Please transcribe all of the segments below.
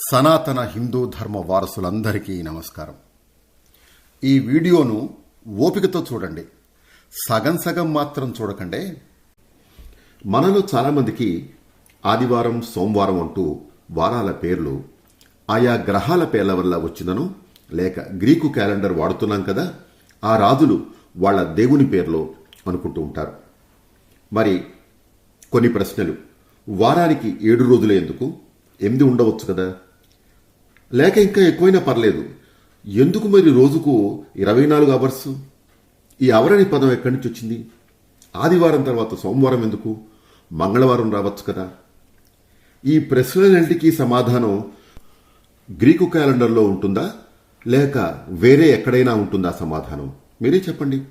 సనాతన హిందూ ధర్మ వారసులందరికీ నమస్కారం. ఈ వీడియోను ఓపికతో చూడండి. సగం సగం మాత్రం చూడకండి. మనలో చాలామందికి ఆదివారం సోమవారం అంటూ వారాల పేర్లు ఆయా గ్రహాల పేర్ల వల్ల వచ్చిందను. లేక గ్రీకు క్యాలెండర్ వాడుతున్నాం కదా ఆ రాజులు వాళ్ళ దేవుని పేర్లో అనుకుంటూ ఉంటారు. మరి కొన్ని ప్రశ్నలు. వారానికి ఏడు రోజులు ఎందుకు? ఎనిమిది ఉండవచ్చు కదా. లేక ఇంకా ఎక్కువైనా పర్లేదు. ఎందుకు మరి రోజుకు ఇరవై నాలుగు అవర్స్? ఈ అవర్ అనే పదం ఎక్కడి నుంచి వచ్చింది? ఆదివారం తర్వాత సోమవారం ఎందుకు? మంగళవారం రావచ్చు కదా. ఈ ప్రశ్నలన్నింటికీ సమాధానం గ్రీకు క్యాలెండర్లో ఉంటుందా? లేక వేరే ఎక్కడైనా ఉంటుందా సమాధానం? మీరే చెప్పండి.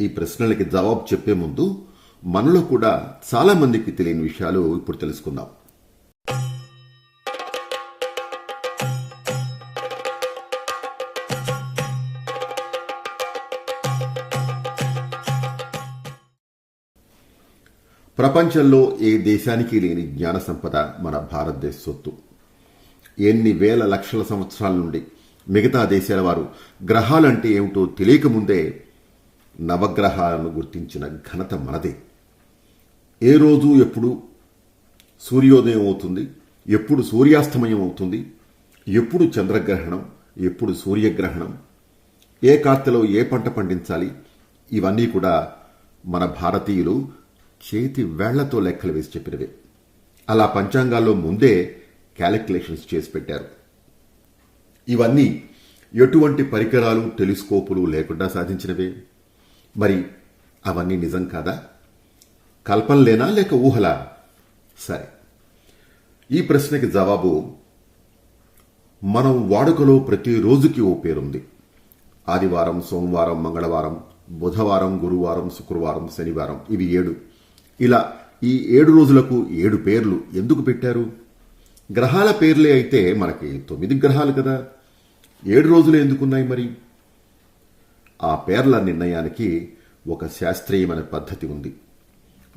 ఈ ప్రశ్నలకి జవాబు చెప్పే ముందు మనలో కూడా చాలామందికి తెలియని విషయాలు ఇప్పుడు తెలుసుకుందాం. ప్రపంచంలో ఏ దేశానికి లేని జ్ఞాన సంపద మన భారతదేశ సొత్తు. ఎన్ని వేల లక్షల సంవత్సరాల నుండి మిగతా దేశాల వారు గ్రహాలంటే ఏమిటో తెలియకముందే నవగ్రహాలను గుర్తించిన ఘనత మనదే. ఏ రోజు ఎప్పుడు సూర్యోదయం అవుతుంది ఎప్పుడు సూర్యాస్తమయం అవుతుంది ఎప్పుడు చంద్రగ్రహణం ఎప్పుడు సూర్యగ్రహణం ఏ కార్తెలో ఏ పంట పండించాలి ఇవన్నీ కూడా మన భారతీయులు చేతి వేళ్ళతో లెక్కలు వేసి చెప్పినవే. అలా పంచాంగాల్లో ముందే క్యాలిక్యులేషన్స్ చేసి పెట్టారు. ఇవన్నీ ఎటువంటి పరికరాలు టెలిస్కోపులు లేకుండా సాధించినవే. మరి అవన్నీ నిజం కాదా? కల్పనలేనా లేక ఊహలా? సరే. ఈ ప్రశ్నకి జవాబు మనం వాడుకలో ప్రతి రోజుకి ఓ పేరుంది. ఆదివారం సోమవారం మంగళవారం బుధవారం గురువారం శుక్రవారం శనివారం ఇవి ఏడు. ఇలా ఈ ఏడు రోజులకు ఏడు పేర్లు ఎందుకు పెట్టారు? గ్రహాల పేర్లే అయితే మనకి తొమ్మిది గ్రహాలు కదా. ఏడు రోజులు ఎందుకున్నాయి మరి? ఆ పేర్ల నిర్ణయానికి ఒక శాస్త్రీయమైన పద్ధతి ఉంది.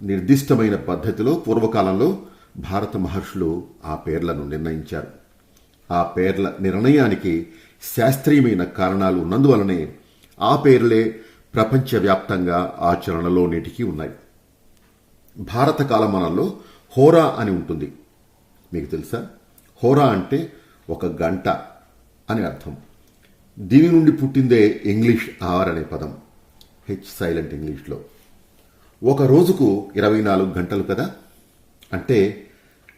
నిర్దిష్టమైన పద్ధతిలో పూర్వకాలంలో భారత మహర్షులు ఆ పేర్లను నిర్ణయించారు. ఆ పేర్ల నిర్ణయానికి శాస్త్రీయమైన కారణాలు ఉన్నందువలనే ఆ పేర్లే ప్రపంచవ్యాప్తంగా ఆచరణలో నేటికి ఉన్నాయి. భారత కాలమానంలో హోరా అని ఉంటుంది. మీకు తెలుసా? హోరా అంటే ఒక గంట అని అర్థం. దీని నుండి పుట్టిందే ఇంగ్లీష్ అవర్ అనే పదం. హెచ్ సైలెంట్ ఇంగ్లీష్లో. ఒక రోజుకు ఇరవై నాలుగు గంటలు కదా? అంటే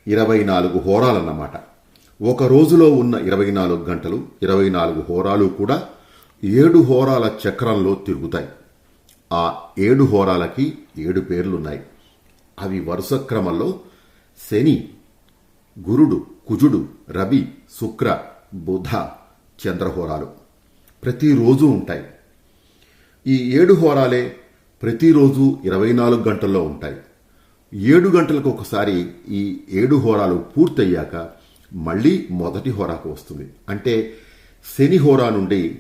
ఇరవై నాలుగు హోరాలన్నమాట. ఒక రోజులో ఉన్న ఇరవై నాలుగు గంటలు ఇరవై నాలుగు హోరాలు కూడా ఏడు హోరాల చక్రంలో తిరుగుతాయి. ఆ ఏడు హోరాలకి ఏడు పేర్లున్నాయి. అవి వరుస క్రమంలో శని గురుడు కుజుడు రవి శుక్ర బుధ చంద్రహోరాలు ప్రతిరోజు ఉంటాయి. ఈ ఏడు హోరాలే ప్రతిరోజు ఇరవై నాలుగు గంటల్లో ఉంటాయి. ఏడు గంటలకు ఒకసారి ఈ ఏడు హోరాలు పూర్తయ్యాక మళ్ళీ మొదటి హోరాకు వస్తుంది. అంటే శని హోరా నుండి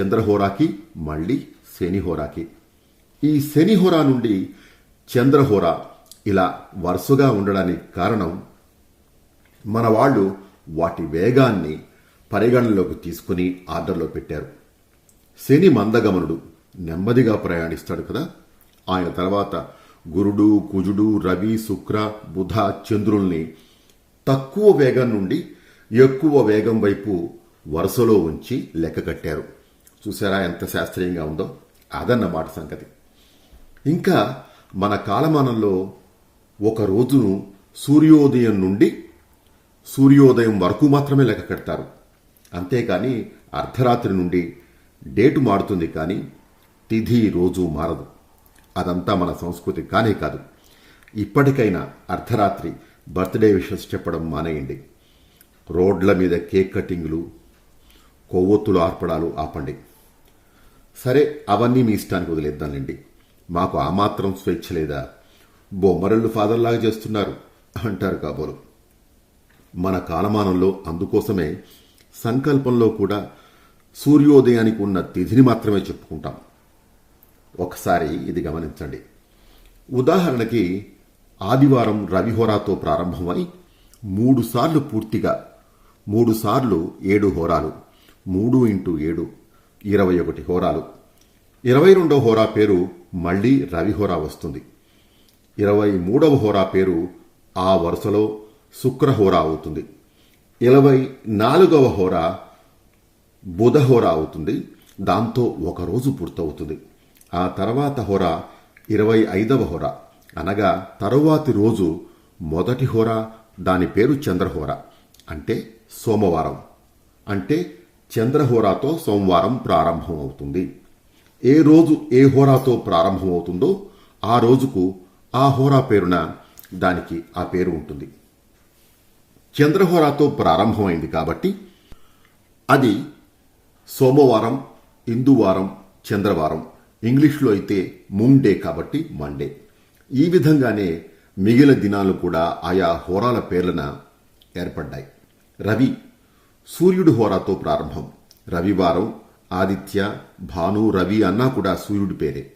చంద్రహోరాకి మళ్ళీ శని హోరాకి. ఈ శని హోరా నుండి చంద్రహోరా ఇలా వరుసగా ఉండడానికి కారణం మన వాళ్ళు వాటి వేగాన్ని పరిగణనలోకి తీసుకుని ఆర్డర్లో పెట్టారు. శని మందగమనుడు నెమ్మదిగా ప్రయాణిస్తాడు కదా. ఆయన తర్వాత గురుడు కుజుడు రవి శుక్ర బుధ చంద్రుల్ని తక్కువ వేగం నుండి ఎక్కువ వేగం వైపు వరుసలో ఉంచి లెక్క కట్టారు. చూసారా ఎంత శాస్త్రీయంగా ఉందో? అదన్నమాట సంగతి. ఇంకా మన కాలమానంలో ఒక రోజును సూర్యోదయం నుండి సూర్యోదయం వరకు మాత్రమే లెక్క కడతారు. అంతేకాని అర్ధరాత్రి నుండి డేటు మారుతుంది కానీ తిథి రోజు మారదు. అదంతా మన సంస్కృతి కానే కాదు. ఇప్పటికైనా అర్ధరాత్రి బర్త్డే విషెస్ చెప్పడం మానేయండి. రోడ్ల మీద కేక్ కటింగ్లు కొవ్వొత్తులు ఆర్పడాలు ఆపండి. సరే అవన్నీ మీ ఇష్టానికి వదిలేద్దాంలేండి. మాకు ఆ మాత్రం స్వేచ్ఛ లేదా? బొమ్మరళ్ళు ఫాదర్లాగా చేస్తున్నారు అంటారు కాబోలు. మన కాలమానంలో అందుకోసమే సంకల్పంలో కూడా సూర్యోదయానికి ఉన్న తిథిని మాత్రమే చెప్పుకుంటాం. ఒకసారి ఇది గమనించండి. ఉదాహరణకి ఆదివారం రవిహోరాతో ప్రారంభమై మూడుసార్లు పూర్తిగా మూడుసార్లు ఏడు హోరాలు మూడు ఇంటూ ఏడు ఇరవై ఒకటి హోరాలు. ఇరవై రెండో హోరా పేరు మళ్ళీ రవిహోరా వస్తుంది. ఇరవై మూడవ హోరా పేరు ఆ వరుసలో శుక్రహోరా అవుతుంది. ఇరవై నాలుగవ హోరా బుధహోరా అవుతుంది. దాంతో ఒక రోజు పూర్తవుతుంది. ఆ తర్వాత హోరా ఇరవై ఐదవ హోరా. అనగా తరువాతి రోజు మొదటి హోరా దాని పేరు చంద్రహోర. అంటే సోమవారం. అంటే చంద్రహోరాతో సోమవారం ప్రారంభం అవుతుంది ఏ రోజు ఏ హోరాతో ప్రారంభం అవుతుందో ఆ రోజుకు ఆ హోరా పేరున దానికి ఆ పేరు ఉంటుంది. చంద్రహోరాతో ప్రారంభమైంది కాబట్టి అది సోమవారం హిందువారం చంద్రవారం ఇంగ్లీష్లో అయితే మూన్ డే కాబట్టి మండే. ఈ విధంగానే మిగిలిన దినాలు కూడా ఆయా హోరాల పేర్లన ఏర్పడ్డాయి. రవి సూర్యుడు హోరాతో ప్రారంభం. రవివారం ఆదిత్య భాను రవి అన్నా కూడా సూర్యుడి పేరే.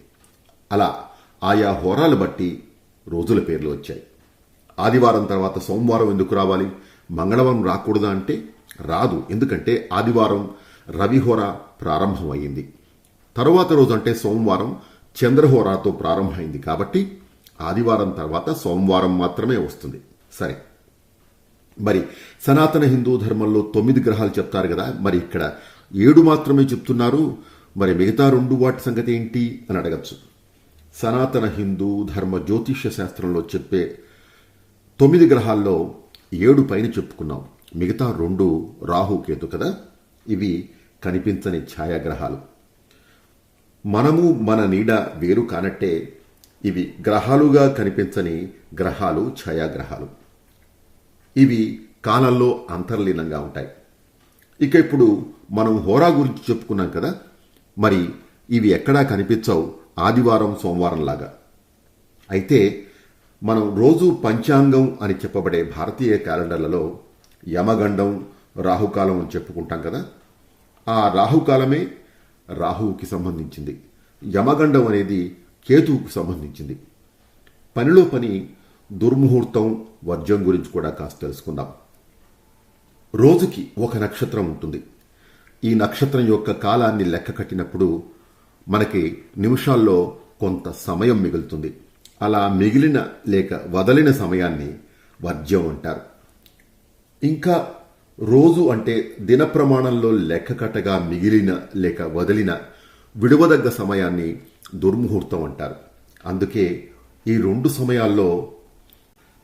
అలా ఆయా హోరాలు బట్టి రోజుల పేర్లు వచ్చాయి. ఆదివారం తర్వాత సోమవారం ఎందుకు రావాలి? మంగళవారం రాకూడదా అంటే రాదు. ఎందుకంటే ఆదివారం రవిహోర ప్రారంభమైంది తరువాత రోజు అంటే సోమవారం చంద్రహోరాతో ప్రారంభమైంది కాబట్టి ఆదివారం తర్వాత సోమవారం మాత్రమే వస్తుంది. సరే. మరి సనాతన హిందూ ధర్మంలో తొమ్మిది గ్రహాలు చెప్తారు కదా. మరి ఇక్కడ ఏడు మాత్రమే చెప్తున్నారు. మరి మిగతా రెండు వాటి సంగతి ఏంటి అని అడగచ్చు. సనాతన హిందూ ధర్మ జ్యోతిష్య శాస్త్రంలో చెప్పే తొమ్మిది గ్రహాల్లో ఏడు పైన చెప్పుకున్నాం. మిగతా రెండు రాహుకేతు కదా? ఇవి కనిపించని ఛాయాగ్రహాలు. మనము మన నీడ వేరు కానట్టే ఇవి గ్రహాలుగా కనిపించని గ్రహాలు ఛాయాగ్రహాలు. ఇవి కాలంలో అంతర్లీనంగా ఉంటాయి. ఇక ఇప్పుడు మనం హోరా గురించి చెప్పుకున్నాం కదా? మరి ఇవి ఎక్కడా కనిపించవు ఆదివారం సోమవారం లాగా. అయితే మనం రోజు పంచాంగం అని చెప్పబడే భారతీయ క్యాలెండర్లలో యమగండం రాహుకాలం అని చెప్పుకుంటాం కదా. ఆ రాహుకాలమే రాహువుకి సంబంధించింది. యమగండం అనేది కేతువుకు సంబంధించింది. పనిలో పని దుర్ముహూర్తం వర్జం గురించి కూడా కాస్త తెలుసుకుందాం. రోజుకి ఒక నక్షత్రం ఉంటుంది. ఈ నక్షత్రం యొక్క కాలాన్ని లెక్క కట్టినప్పుడు మనకి నిమిషాల్లో కొంత సమయం మిగులుతుంది. అలా మిగిలిన లేక వదలిన సమయాన్ని వర్జ్యం అంటారు. ఇంకా రోజు అంటే దిన ప్రమాణంలో లెక్క కట్టగా మిగిలిన లేక వదిలిన విడువదగ్గ సమయాన్ని దుర్ముహూర్తం అంటారు. అందుకే ఈ రెండు సమయాల్లో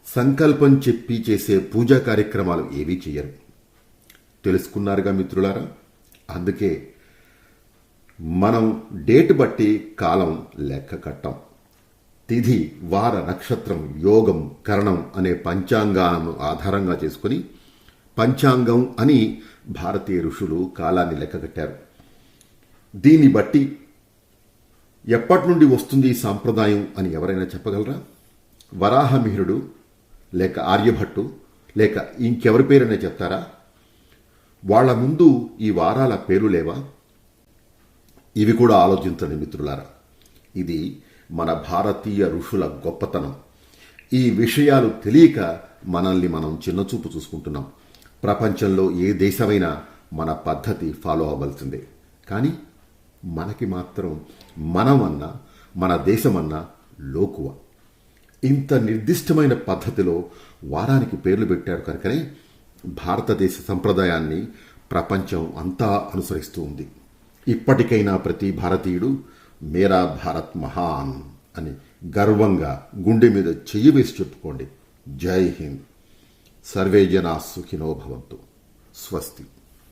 సంకల్పం చెప్పి చేసే పూజా కార్యక్రమాలు ఏవీ చేయరు తెలుసుకున్నారుగా మిత్రులారా? అందుకే మనం డేట్ బట్టి కాలం లెక్క కట్టం. తిథి వార నక్షత్రం యోగం కరణం అనే పంచాంగాలను ఆధారంగా చేసుకుని పంచాంగం అని భారతీయ ఋషులు కాలాన్ని లెక్క కట్టారు. దీన్ని బట్టి ఎప్పటి నుండి వస్తుంది ఈ సాంప్రదాయం అని ఎవరైనా చెప్పగలరా? వరాహమిహిరుడు లేక ఆర్యభట్టు లేక ఇంకెవరి పేరైనా చెప్తారా? వాళ్ళ ముందు ఈ వారాల పేరు లేవా? ఇవి కూడా ఆలోచించండి మిత్రులారా. ఇది మన భారతీయ ఋషుల గొప్పతనం. ఈ విషయాలు తెలియక మనల్ని మనం చిన్నచూపు చూసుకుంటున్నాం. ప్రపంచంలో ఏ దేశమైనా మన పద్ధతి ఫాలో అవ్వాల్సిందే. కానీ మనకి మాత్రం మనమన్నా మన దేశమన్నా లోకువ. ఇంత నిర్దిష్టమైన పద్ధతిలో వారానికి పేర్లు పెట్టారు కనుకనే భారతదేశ సంప్రదాయాన్ని ప్రపంచం అంతా అనుసరిస్తూ ఉంది. ఇప్పటికైనా ప్రతి భారతీయుడు మేరా భారత్ మహాన్ అని గర్వంగా గుండె మీద చెయ్యి వేసి చెప్పుకోండి. జై హింద్. సర్వే జనా సుఖినో భవంతు. స్వస్తి.